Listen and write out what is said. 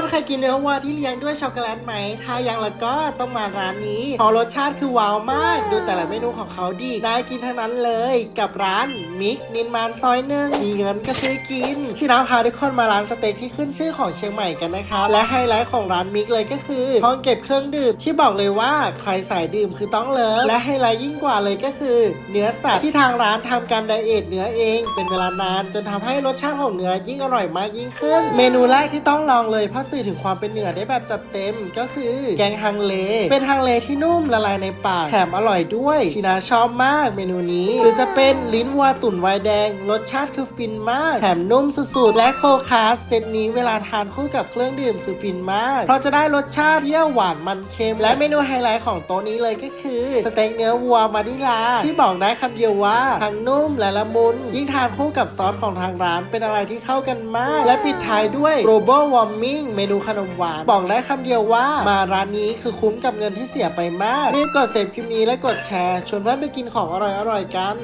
คนเคยกินเนื้อวัวที่เลี้ยงด้วยช็อกโกแลตไหม ถ้ายังแล้วก็ต้องมาร้านนี้เพอรสชาติคือว้าวมาก ดูแต่ละเมนูของเขาดีน่ากินทั้งนั้นเลย กับร้านมิกนินมานซอยหนึ่งมีเงินก็ซื้อกิน ชินาพาทุกคนมาร้านสเต็กที่ขึ้นชื่อของเชียงใหม่กันนะครับและไฮไลท์ของร้านมิกเลยก็คือห้องเก็บเครื่องดื่มที่บอกเลยว่าใครสายดื่มคือต้องเลิฟและไฮไลท์ยิ่งกว่าเลยก็คือ เนื้อสัตว์ที่ทางร้านทำการไดเอทเนื้อเอง เป็นเวลานาน จนทำให้รสชาติของเนื้อยิ่งอร่อยมากยิ่งขึ้น เมนูแรกที่ต้องลองเลยเพราะสื่อถึงความเป็นเหนือได้แบบจัดเต็มก็คือ แกงฮังเล เป็นฮังเลที่นุ่มละลายในปากแถมอร่อยด้วย ชินาชอบมากเมนูนี้ หรือจะเป็นลิ้นวัวตุ๋นไวน์แดง รสชาติคือฟินมาก แถมนุ่มสุดๆ และโคคาสเซตนี้เวลาทานคู่กับเครื่องดื่มคือฟินมาก เพราะจะได้รสชาติเปรี้ยวหวานมันเค็ม และเมนูไฮไลท์ของโต๊ะนี้เลยก็คือสเต็กเนื้อวัวมาดิลา ที่บอกได้คำเดียวว่าทั้งนุ่มและละมุนยิ่งทานคู่กับซอสของทางร้านเป็นอะไรที่เข้ากันมาก และปิดท้ายด้วย global warming เมมนูขนมหวาน บอกได้คำเดียวว่า มาร้านนี้คือคุ้มกับเงินที่เสียไปมาก รีบกดเซฟคลิปนี้และกดแชร์ ชวนเพื่อนไปกินของอร่อยๆกัน